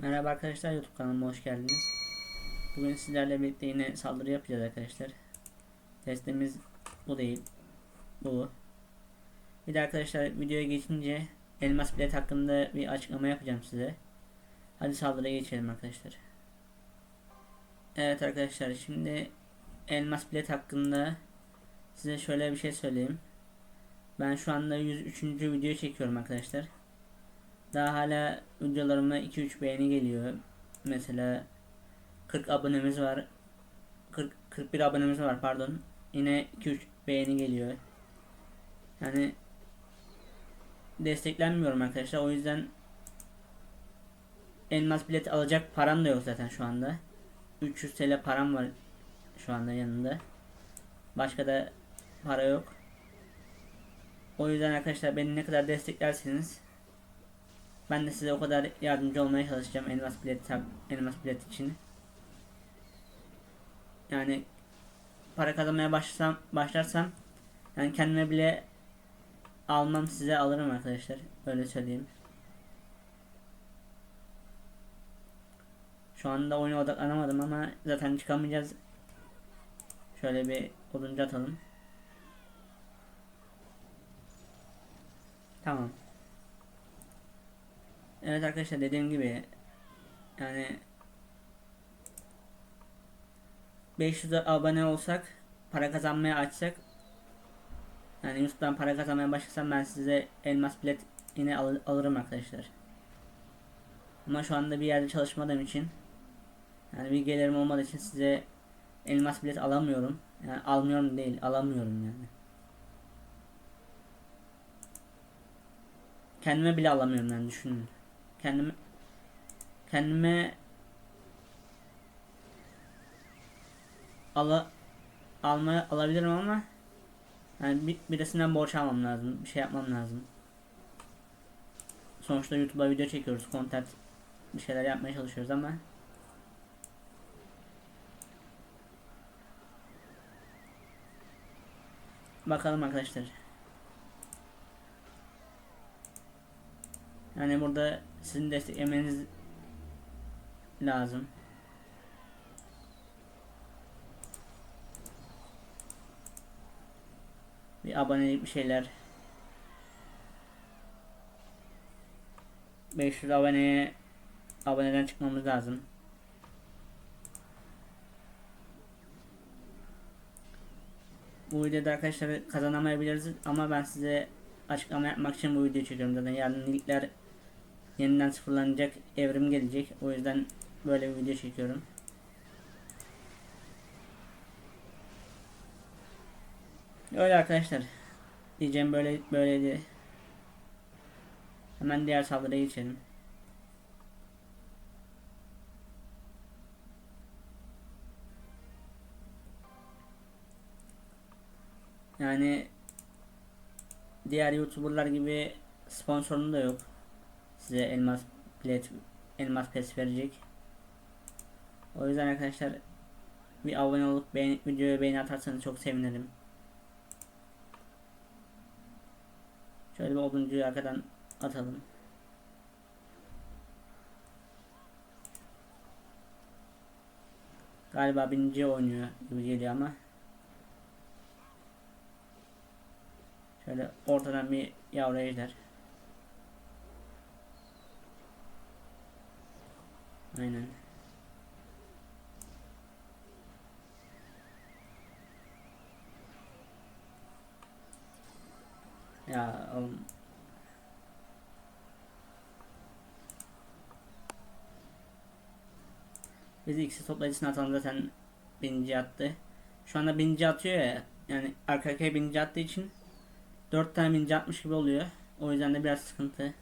Merhaba arkadaşlar YouTube kanalıma hoş geldiniz. Bugün sizlerle birlikte yine saldırı yapacağız arkadaşlar. Testimiz bu değil. Bu. Bir de arkadaşlar videoya geçince elmas bilet hakkında bir açıklama yapacağım size. Hadi saldırıya geçelim arkadaşlar. Evet arkadaşlar şimdi elmas bilet hakkında size şöyle bir şey söyleyeyim. Ben şu anda 103. video çekiyorum arkadaşlar. Daha hala videolarıma 2-3 beğeni geliyor. Mesela 40 abonemiz var. 40 41 abonemiz var pardon. Yine 2-3 beğeni geliyor. Yani desteklenmiyorum arkadaşlar. O yüzden elmas bilet alacak param da yok zaten şu anda. 300 TL param var şu anda yanında. Başka da para yok. O yüzden arkadaşlar beni ne kadar desteklerseniz ben de size o kadar yardımcı olmaya çalışacağım elmas bilet elmas bilet için. Yani para kazanmaya başlasam başlarsam yani kendime bile almam size alırım arkadaşlar. Öyle söyleyeyim. Şu anda oyuna odaklanamadım ama zaten çıkamayacağız. Şöyle bir oduncu atalım. Tamam. Evet arkadaşlar dediğim gibi yani 500 abone olsak para kazanmaya açsak yani YouTube'dan para kazanmaya başlasam ben size elmas bilet yine al alırım arkadaşlar. Ama şu anda bir yerde çalışmadığım için yani bir gelirim olmadığı için size elmas bilet alamıyorum. Yani almıyorum değil alamıyorum yani. Kendime bile alamıyorum yani düşünün kendime kendime ala alma alabilirim ama yani bir, birisinden borç almam lazım. Bir şey yapmam lazım. Sonuçta YouTube'a video çekiyoruz. Content bir şeyler yapmaya çalışıyoruz ama Bakalım arkadaşlar. Yani burada sizin desteklemeniz lazım. Bir abonelik bir şeyler. 500 aboneye aboneden çıkmamız lazım. Bu videoda arkadaşlar kazanamayabiliriz ama ben size açıklama yapmak için bu videoyu çekiyorum zaten yarın linkler yeniden sıfırlanacak evrim gelecek. O yüzden böyle bir video çekiyorum. Öyle arkadaşlar. Diyeceğim böyle böyleydi. Hemen diğer saldırıya geçelim. Yani diğer youtuberlar gibi sponsorun da yok size elmas bilet elmas pes verecek. O yüzden arkadaşlar bir abone olup beğen, videoya beğeni atarsanız çok sevinirim. Şöyle bir oduncuyu arkadan atalım. Galiba birinci oynuyor gibi geliyor ama. Şöyle ortadan bir yavru ejder. Aynen. Ya oğlum. Biz ikisi toplayıcısını atalım zaten birinci attı. Şu anda birinci atıyor ya. Yani arka arkaya birinci attığı için 4 tane birinci atmış gibi oluyor. O yüzden de biraz sıkıntı.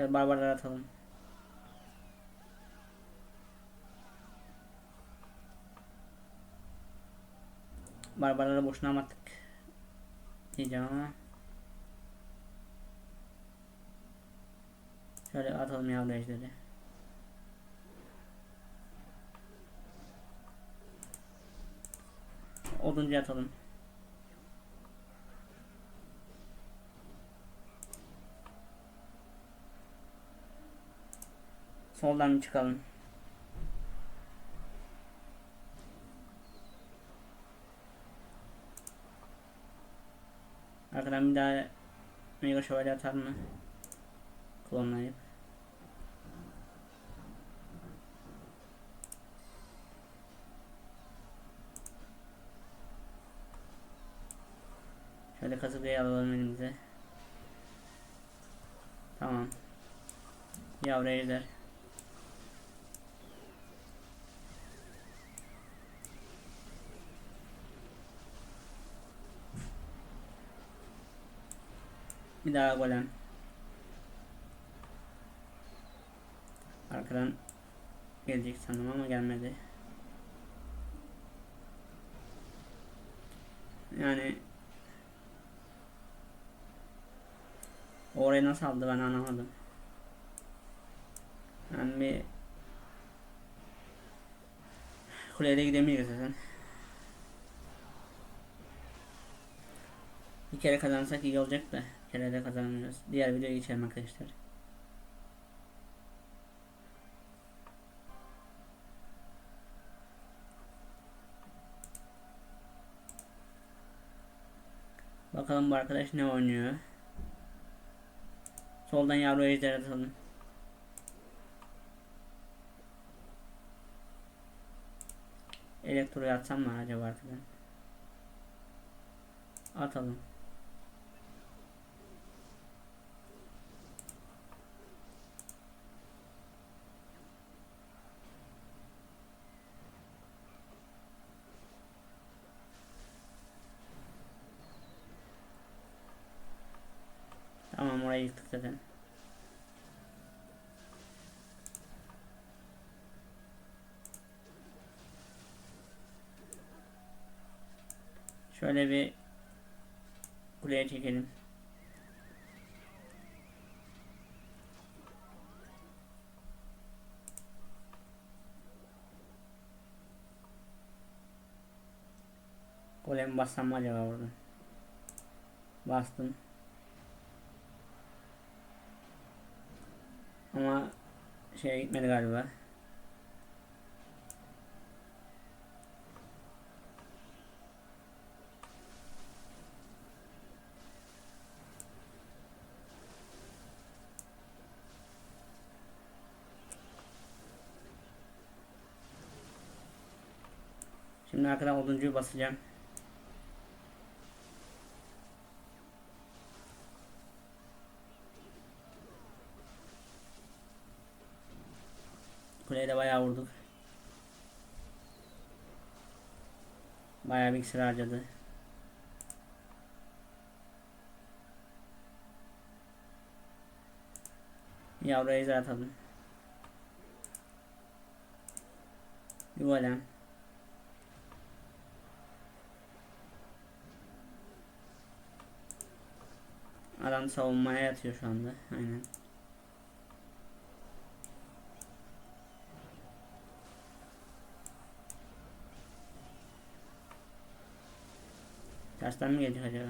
Şöyle barbarları atalım. Barbarları boşuna attık. Diyeceğim ama. Şöyle atalım yavru ejderi. Oduncu atalım. Soldan çıkalım. Arkadan bir daha Mega Şövalye atar mı? Klonlayıp. Şöyle kasırgayı alalım elimize. Tamam. Yavru ejder. Bir daha golem. Arkadan gelecek sandım ama gelmedi. Yani orayı nasıl aldı ben anlamadım. Yani bir kuleye de gidemiyoruz zaten. Bir kere kazansak iyi olacak da bir kere de kazanamıyoruz. Diğer videoya geçelim arkadaşlar. Bakalım bu arkadaş ne oynuyor. Soldan yavru ejder atalım. Elektroyu atsam mı acaba arkadan? Atalım. Tamam orayı yıktık zaten. Şöyle bir kuleye çekelim. Golemi bassam mı acaba burada? Bastım. Ama şey gitmedi galiba. Şimdi arkadan oduncuyu basacağım. Kuleye de bayağı vurduk. Bayağı bir iksir harcadı. Yavru ejder atalım. Bir. Adam savunmaya yatıyor şu anda. Aynen. Tersten mi gelecek acaba?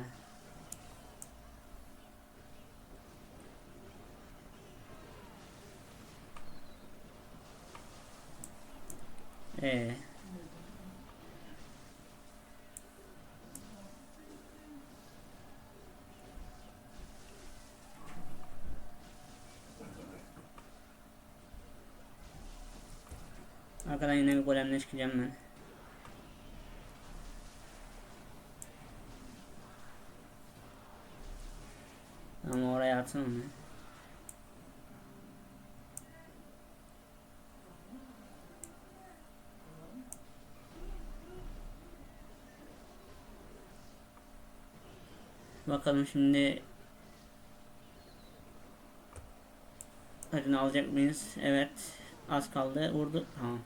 Ee. Arkadan yine bir golemle çıkacağım ben. Ama oraya atsana onu. Bakalım şimdi Tacını alacak mıyız? Evet. Az kaldı. Vurdu. Tamam.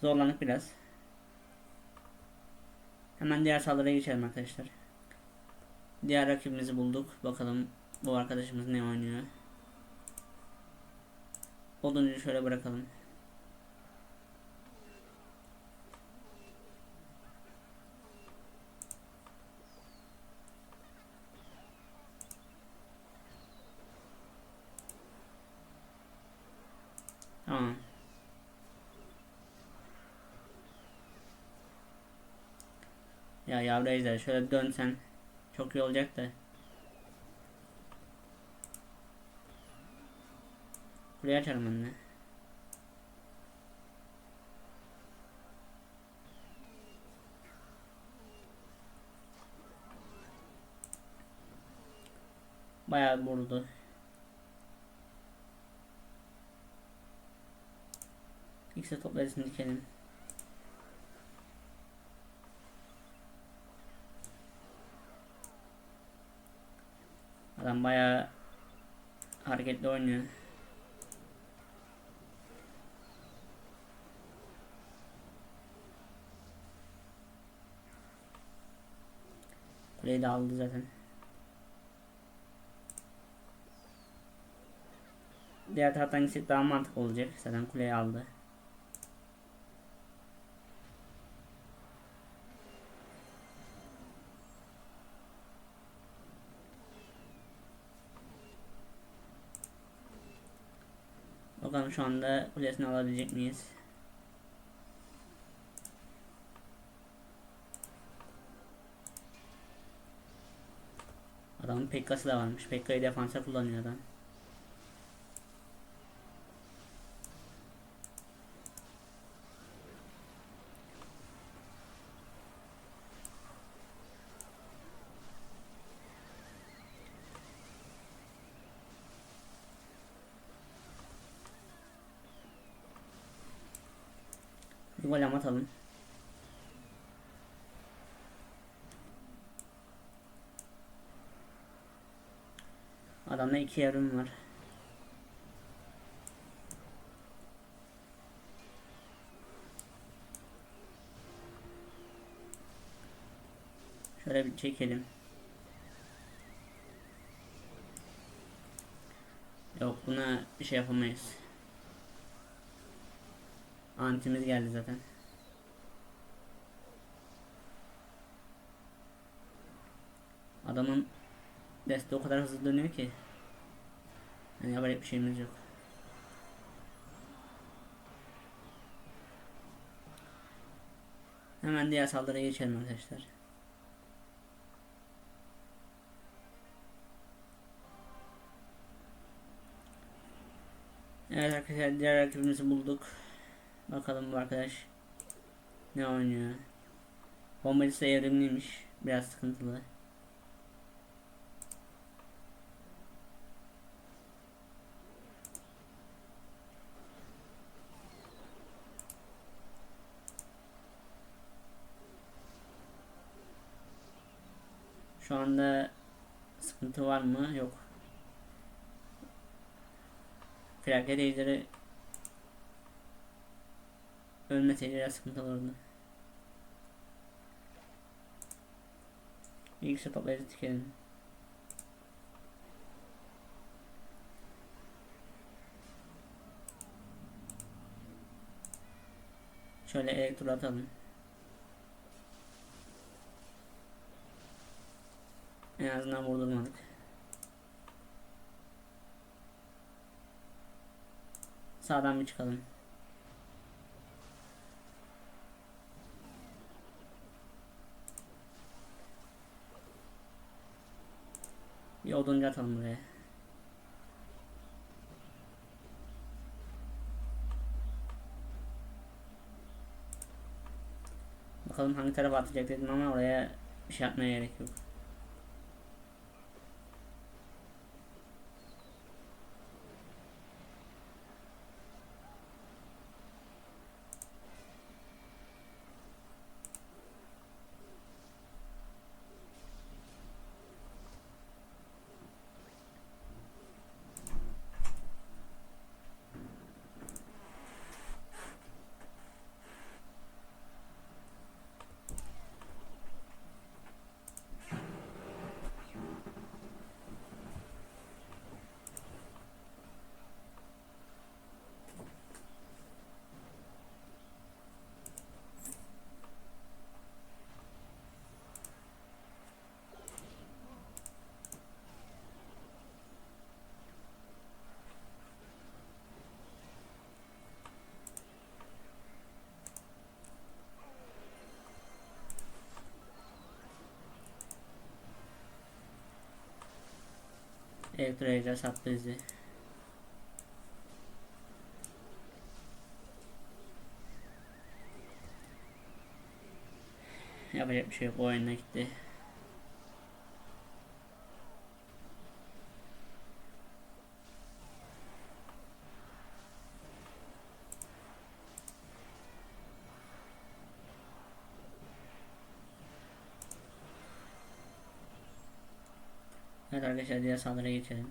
Zorlanık biraz. Hemen diğer saldırıya geçelim arkadaşlar. Diğer rakibimizi bulduk. Bakalım bu arkadaşımız ne oynuyor. Oduncu şöyle bırakalım. Tamam. Ya yavru ejder şöyle dönsen çok iyi olacak da. Buraya açarım anne. Bayağı vurdu. İkisi toplarısını dikelim. Adam bayağı hareketli oynuyor. Kuleyi de aldı zaten. Diğer taraftan gitsek daha mantıklı olacak. Zaten kuleyi aldı. Bakalım şu anda kulesini alabilecek miyiz? Adamın Pekka'sı da varmış. Pekka'yı defansa kullanıyor adam. Bir gol atalım. Adamda iki yarım var. Şöyle bir çekelim. Yok buna bir şey yapamayız. Antimiz geldi zaten. Adamın deste o kadar hızlı dönüyor ki. Yani yapacak bir şeyimiz yok. Hemen diğer saldırıya geçelim arkadaşlar. Evet arkadaşlar diğer rakibimizi bulduk. Bakalım bu arkadaş ne oynuyor. Bombacısı evrimliymiş. Biraz sıkıntılı. Şu anda sıkıntı var mı? Yok. Felaket ejderi ölmeseydi biraz sıkıntı olurdu. Bilgisayar toplayıcı tükelim. Şöyle elektro atalım. En azından vurdurmadık. Sağdan bir çıkalım. Bir oduncu atalım buraya. Bakalım hangi tarafa atacak dedim ama oraya bir şey yapmaya gerek yok. Elektroyca sattı bizi. Yapacak bir şey yok. Oyuna gitti. Arkadaşlar diğer saldırıya geçelim.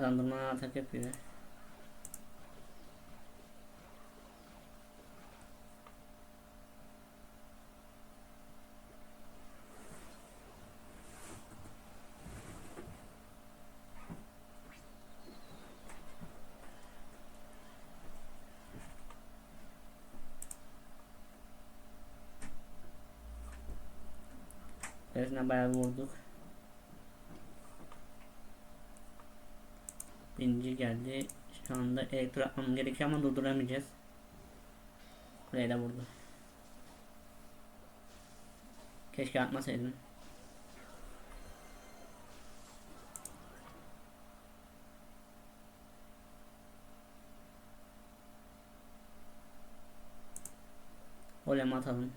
Adam durmadan atak yapıyor. Birisine bayağı vurduk. Birinci geldi. Şu anda elektro atmam gerekiyor ama durduramayacağız. Buraya da vurdu. Keşke atmasaydım. Olem atalım.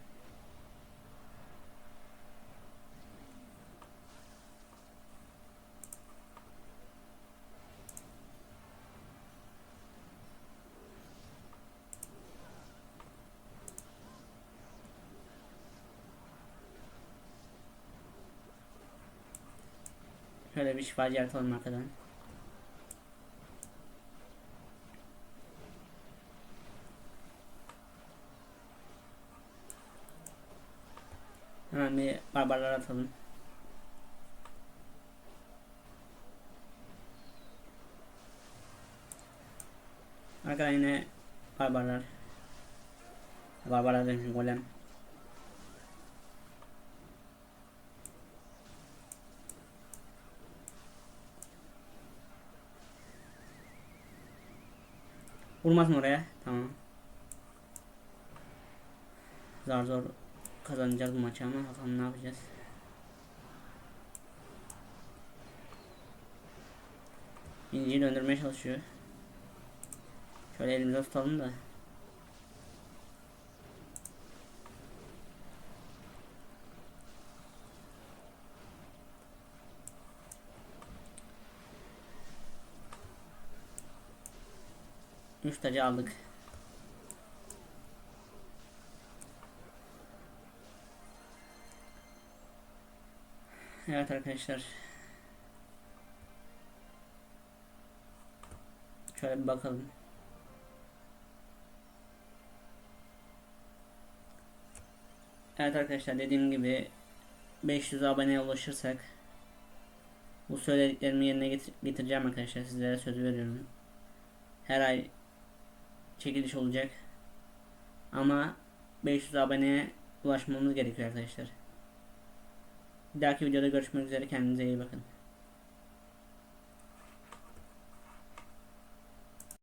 Şöyle bir şifacı yaratalım arkadan. Hemen bir barbarlar atalım. Arkadan yine barbarlar. Barbarlar demişim golem. Vurmaz mı oraya? Tamam. Zar zor kazanacağız bu maçı ama bakalım ne yapacağız. İnciyi döndürmeye çalışıyor. Şöyle elimize tutalım da. Üç tacı aldık. Evet arkadaşlar. Şöyle bir bakalım. Evet arkadaşlar dediğim gibi 500 aboneye ulaşırsak bu söylediklerimi yerine getir getireceğim arkadaşlar sizlere söz veriyorum. Her ay çekiliş olacak. Ama 500 aboneye ulaşmamız gerekiyor arkadaşlar. Bir dahaki videoda görüşmek üzere kendinize iyi bakın.